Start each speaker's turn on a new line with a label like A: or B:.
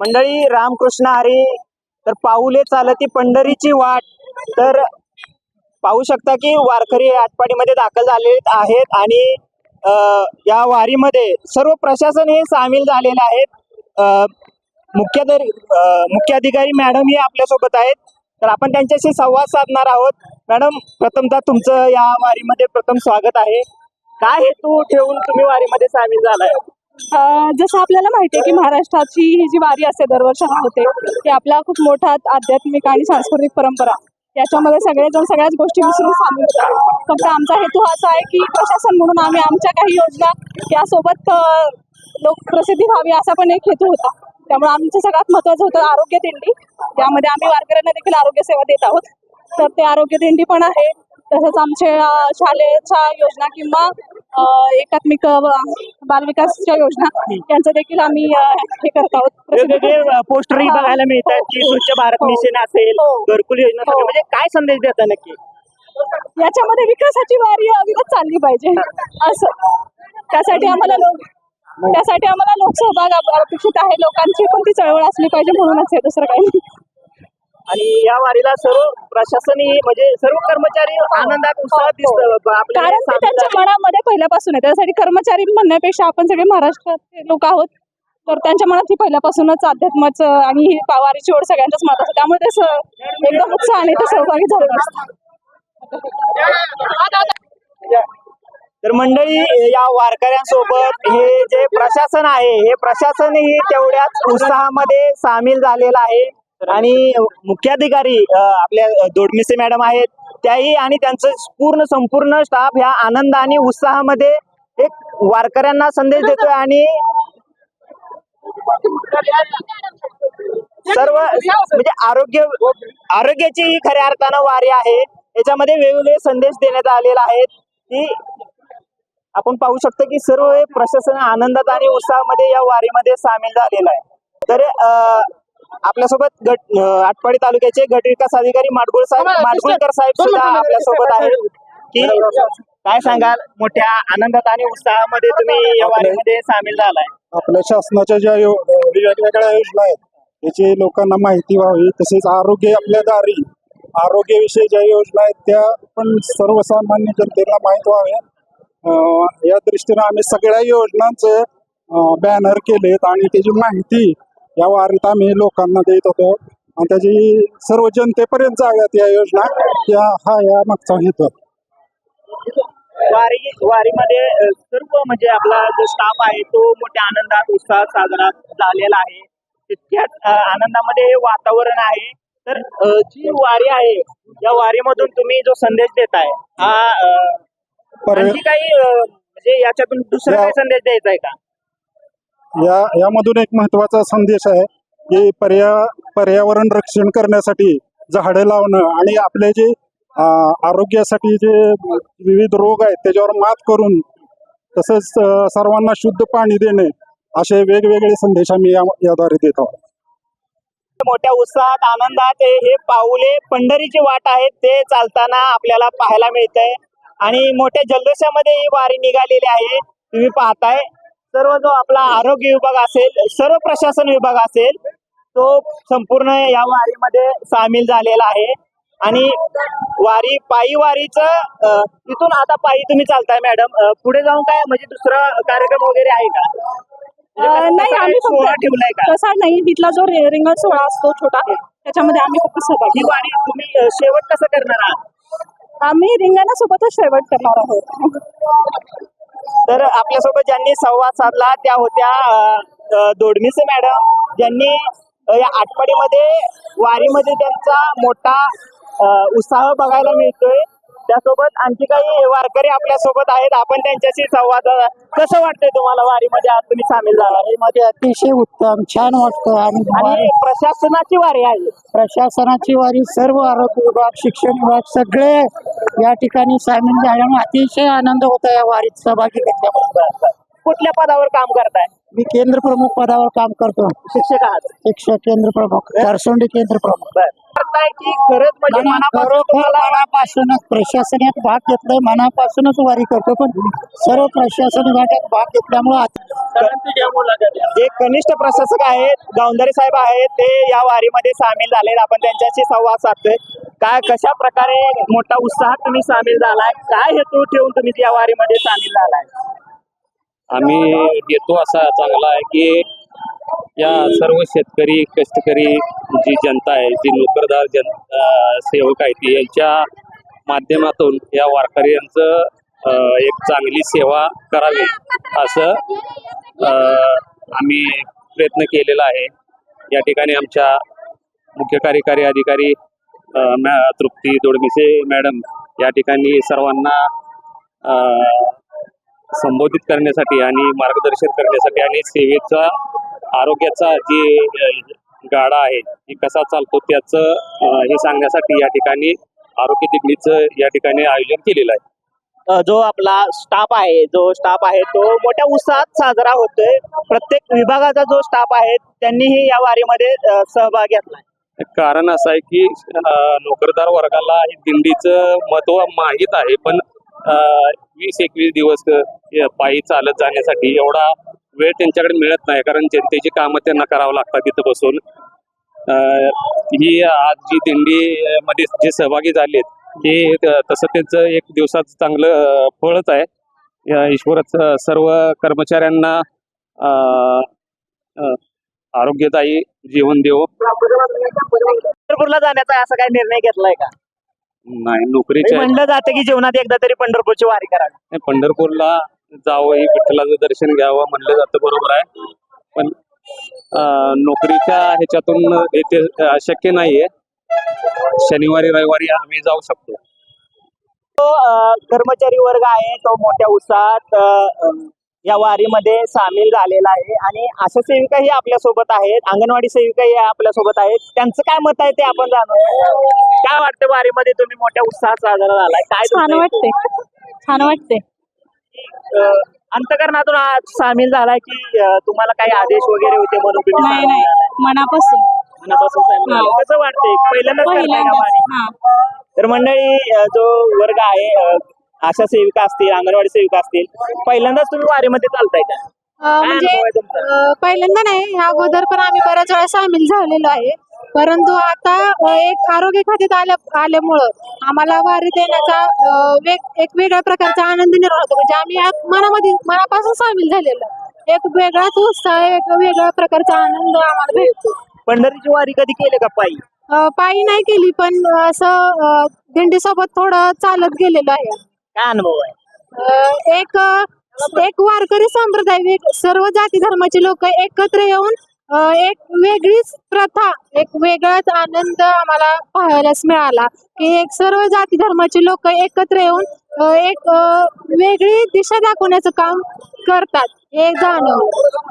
A: मंडळी रामकृष्ण हरी तर पाऊले चालती पंढरीची वाट. तर पाहू शकता की वारकरी आटपाडीमध्ये दाखल झाले आहेत आणि या वारीमध्ये सर्व प्रशासन हे सामील झालेले आहेत. अ, मुख्याधरी मुख्याधिकारी मॅडम हे आपल्यासोबत आहेत. तर आपण त्यांच्याशी संवाद साधणार आहोत. मॅडम प्रथमतः तुमचं या वारीमध्ये प्रथम स्वागत आहे. काय हेतू ठेवून तुम्ही वारीमध्ये सामील झालाय?
B: आहे जसं आपल्याला माहिती आहे की महाराष्ट्राची ही जी वारी असते दरवर्षी होते ती आपला खूप मोठा आध्यात्मिक आणि सांस्कृतिक परंपरा. याच्यामध्ये सगळेजण सगळ्याच गोष्टी विसरून सामील होतात. फक्त आमचा हेतू असा आहे की प्रशासन म्हणून आम्ही आमच्या काही योजना यासोबत लोकप्रसिद्धी व्हावी असा पण एक हेतू होता. त्यामुळे आमचं सगळ्यात महत्वाचं होतं आरोग्य दिंडी. त्यामध्ये आम्ही वारकऱ्यांना देखील आरोग्य सेवा देत आहोत. तर ते आरोग्य दिंडी पण आहे. तसंच आमच्या शालेच्या योजना किंवा एकात्मिक बालविकासच्या योजना यांचं देखील आम्ही हे करत आहोत
A: पोस्टरही
B: हा.
A: बघायला मिळतात की स्वच्छ भारत
B: हो.
A: मिशन असेल
B: हो.
A: घरकुल योजना असेल.
B: हो.
A: म्हणजे काय संदेश देता नक्की
B: याच्यामध्ये विकासाची वारी अविरत चालली पाहिजे असं त्यासाठी आम्हाला लोक त्यासाठी आम्हाला लोकसहभाग अप- अपेक्षित आहे लोकांची पण ती चळवळ असली पाहिजे म्हणूनच आहे दुसरं काही नाही.
A: आणि या वारीला सर्व प्रशासनही म्हणजे सर्व कर्मचारी आनंदात उत्साहात दिसत
B: कारण
A: सामील
B: त्यांच्या. मनामध्ये पहिल्यापासून आहे. त्यासाठी कर्मचारी म्हणण्यापेक्षा आपण सगळे महाराष्ट्रातले लोक आहोत. तर त्यांच्या मनात ही पहिल्यापासूनच अध्यात्माचं आणि ही वारीची ओढ सगळ्यांच्याच मनात. असते त्यामुळे ते एकदम उत्साहाने ते सहभागी झालेले असतात.
A: तर मंडळी या वारकऱ्यांसोबत हे जे प्रशासन आहे हे प्रशासनही तेवढ्याच उत्साहामध्ये सामील झालेलं आहे. आणि मुख्याधिकारी आपल्या दोडमिसे मॅडम आहेत त्याही आणि त्यांचं पूर्ण संपूर्ण स्टाफ ह्या आनंद आणि उत्साहामध्ये एक वारकऱ्यांना संदेश देतोय आणि सर्व म्हणजे आरोग्य आरोग्याची ही खऱ्या अर्थानं वारी आहे. याच्यामध्ये वेगवेगळे संदेश देण्यात आलेले आहेत. की आपण पाहू शकतो की सर्व हे प्रशासन आनंदात आणि उत्साहामध्ये या वारीमध्ये सामील झालेलं आहे. तर आपल्यासोबत गट आटपाडी तालुक्याचे गट विकास अधिकारी माडगुळ साहेब माडगुळकर साहेब सुद्धा आपल्यासोबत आहेत. की काय सांगाल? मोठ्या आनंदात आणि उत्साहामध्ये तुम्ही या वारीमध्ये सामील झालाय.
C: आपल्या शासनाच्या ज्या वेगवेगळ्या योजना आहेत त्याची लोकांना माहिती व्हावी तसेच आरोग्य आपल्या दारी. आरोग्याविषयी ज्या योजना आहेत त्या पण सर्वसामान्य जनतेला माहीत व्हाव्या अं, या दृष्टीनं आम्ही सगळ्या योजनांचे बॅनर केलेत आणि त्याची माहिती या वारीत आम्ही लोकांना देत होतो. आणि त्याची सर्व जनतेपर्यंत जाव्यात या योजना. त्या हा या मागचा हेतू.
A: वारी वारीमध्ये सर्व म्हणजे आपला जो स्टाफ आहे तो मोठ्या आनंदात उत्साहात साजरा झालेला आहे. तितक्याच आनंदामध्ये वातावरण आहे. तर जी वारी आहे या वारीमधून तुम्ही जो संदेश देताय हा काही म्हणजे याच्यातून दुसरा
C: या-
A: काही संदेश द्यायचा आहे का?
C: या यामधून एक महत्त्वाचा संदेश आहे की पर्या पर्यावरण रक्षण करण्यासाठी झाडे लावणं आणि आपले जे आरोग्यासाठी जे विविध रोग आहेत त्याच्यावर मात करून तसंच सर्वांना शुद्ध पाणी देणे असे वेगवेगळे संदेश आम्ही याद्वारे देत आहोत.
A: मोठ्या उत्साहात आनंदात हे हे पाऊले पंढरीची वाट आहेत ते चालताना आपल्याला पाहायला मिळतंय. आणि मोठ्या जल्लोषामध्ये ही वारी निघालेली आहे. तुम्ही पाहताय. सर्व जो आपला आरोग्य विभाग असेल सर्व प्रशासन विभाग असेल तो संपूर्ण या वारीमध्ये सामील झालेला आहे. आणि वारी पायी वारीचं तिथून आता पायी तुम्ही चालताय मॅडम. पुढे जाऊन काय म्हणजे दुसरा कार्यक्रम वगैरे आहे का? म्हणजे
B: नाही आम्ही
A: ठेवलाय का?
B: तसा नाही तिथला जो रि- रिंगण सोहळा असतो छोटा त्याच्यामध्ये आम्ही फक्त सहभागी
A: वारी तुम्ही शेवट कसं करणार आहात?
B: आम्ही रिंगणासोबतच शेवट करणार आहोत.
A: तर आपल्यासोबत ज्यांनी संवाद साधला त्या होत्या दोडमिसे मॅडम. ज्यांनी या आठवडीमध्ये वारीमध्ये त्यांचा मोठा उत्साह बघायला मिळतोय. त्यासोबत आणखी काही वारकरी आपल्यासोबत आहेत. आपण त्यांच्याशी संवाद कसं वाटतंय तुम्हाला वारीमध्ये आज तुम्ही सामील झाला
D: मध्ये अतिशय उत्तम छान वाटतं आणि
A: प्रशासनाची वारी आहे.
D: प्रशासनाची वारी सर्व आरोग्य विभाग शिक्षण विभाग सगळे या ठिकाणी सामील झाल्यामुळे अतिशय आनंद होता या वारीत सहभागी घेतल्यामुळे
A: कुठल्या पदावर काम करताय?
D: मी केंद्र प्रमुख पदावर काम करतो.
A: शिक्षक आहात.
D: शिक्षक केंद्र प्रमुख करसोंडी केंद्र प्रमुख.
A: बर. करताय की खरंच म्हणजे मनापासून
D: खरोखर
A: तुम्हाला
D: मनापासूनच प्रशासनात भाग घेतलाय मनापासूनच वारी करतो पण सर्व प्रशासन विभागात भाग घेतल्यामुळे
A: जे कनिष्ठ प्रशासक आहेत गावंदारी साहेब आहेत ते या वारीमध्ये सामील झाले आपण त्यांच्याशी संवाद साधतोय. काय कशा प्रकारे मोठा उत्साहात तुम्ही सामील झालाय? काय हेतू ठेवून तुम्ही या वारीमध्ये सामील झालाय?
E: आम्ही देतो असा चांगला आहे की या सर्व शेतकरी कष्टकरी जी जनता आहे जी नोकरदार जन सेवक आहेत ती यांच्या माध्यमातून या वारकरी यांचं एक चांगली सेवा करावी असं आम्ही प्रयत्न केलेला आहे. या ठिकाणी आमच्या मुख्य कार्यकारी अधिकारी मॅ- तृप्ती दोडमिसे मॅडम या ठिकाणी सर्वांना संबोधित करण्यासाठी आणि मार्गदर्शन करण्यासाठी आणि सेवेचा आरोग्याचा जे गाडा आहे ती कसा चालतो त्याचं हे सांगण्यासाठी या ठिकाणी आरोग्य दिगडीचं या ठिकाणी आयोजन केलेलं आहे.
A: जो आपला स्टाफ आहे जो स्टाफ आहे तो मोठ्या उत्साहात साजरा होतोय. प्रत्येक विभागाचा जो स्टाफ आहे त्यांनीही या वारीमध्ये सहभाग घेतलाय.
E: कारण असं आहे की नोकरदार वर्गाला हे दिंडीचं महत्त्व माहीत आहे पण वीस एकवीस दिवस पायी चालत जाण्यासाठी एवढा वेळ त्यांच्याकडे मिळत नाही. कारण जनतेची कामं त्यांना करावं लागतात तिथं बसून. अ, ही आज जी दिंडी मध्ये जे सहभागी झालेत हे तसं त्यांचं एक दिवसाचं चांगलं फळच आहे. या ईश्वरच सर्व कर्मचाऱ्यांना अ, आरोग्यदायी जीवन देवो.
A: पंढरपूरला जाण्याचा असा काही निर्णय घेतलाय का?
E: नाही नोकरीच्या
A: म्हणलं जातं की जीवनात एकदा तरी पंढरपूरची वारी करावी.
E: नाही, पंढरपूरला जावं ही विठ्ठलाचं दर्शन घ्यावं म्हणलं जातं बरोबर आहे. पण अं, नोकरीच्या ह्याच्यातून हे ते अं, शक्य नाहीये. शनिवारी रविवारी आम्ही जाऊ शकतो.
A: अ, कर्मचारी वर्ग आहे तो मोठ्या उत्साहात अ, अ, या वारीमध्ये सामील झालेला आहे. आणि आशा सेविकाही आपल्यासोबत आहेत अंगणवाडी सेविकाही आपल्यासोबत आहेत. त्यांचं काय मत आहे ते आपण जाणून. काय वाटतं वारीमध्ये तुम्ही मोठ्या उत्साहात साजरा झालाय? काय
B: छान
A: तुमचं-
B: वाटते छान वाटते
A: अ, अंतकरणातून आज सामील झालाय की अ, तुम्हाला काही आदेश वगैरे होते म्हणून तुम्ही
B: नाही
A: सामील
B: नाही.
A: झालाय?
B: मनापासून.
A: मनापासून सामील झालाय. कसं वाटतंय? पहिल्यांदाच करताय का
B: पहिल्यांदाच.
A: वारी?
B: हा.
A: तर मंडळी अ, जो वर्ग आहे अ, आशा सेविका असतील अंगणवाडी सेविका असतील पहिल्यांदाच तुम्ही वारीमध्ये चालताय का?
F: अ,
A: काय
F: म्हणजे
A: अनुभव आहे तुमचा?
F: अ, पहिल्यांदा नाही ह्या अगोदर पण आम्ही बऱ्याच वेळा सामील झालेलो आहे. परंतु आता अ, एक आरोग्य खात्यात आल्या आल्यामुळं आम्हाला अ, वेग एक वेगळ्या प्रकारचा आनंद निर्माण होतो. म्हणजे आम्ही यात मनामध्ये मनापासून सामील झालेलो आहे. एक वेगळाच उत्साह एक वेगळ्या प्रकारचा आनंद आम्हाला भेटतो.
A: पंढरीची वारी कधी केली का पायी?
F: अ, पायी नाही केली पण असं अ, दिंडीसोबत थोडं चालत गेलेलो आहे.
A: काय अनुभव आहे.
F: एक एक वारकरी संप्रदाय वेग- सर्व जाती धर्माचे लोक एकत्र येऊन एक वेगळीच प्रथा एक वेगळाच आनंद आम्हाला पाहायलाच मिळाला की एक सर्व जाती धर्माचे लोक एकत्र येऊन एक वेगळी दिशा दाखवण्याचं काम करतात. हे जाणवलं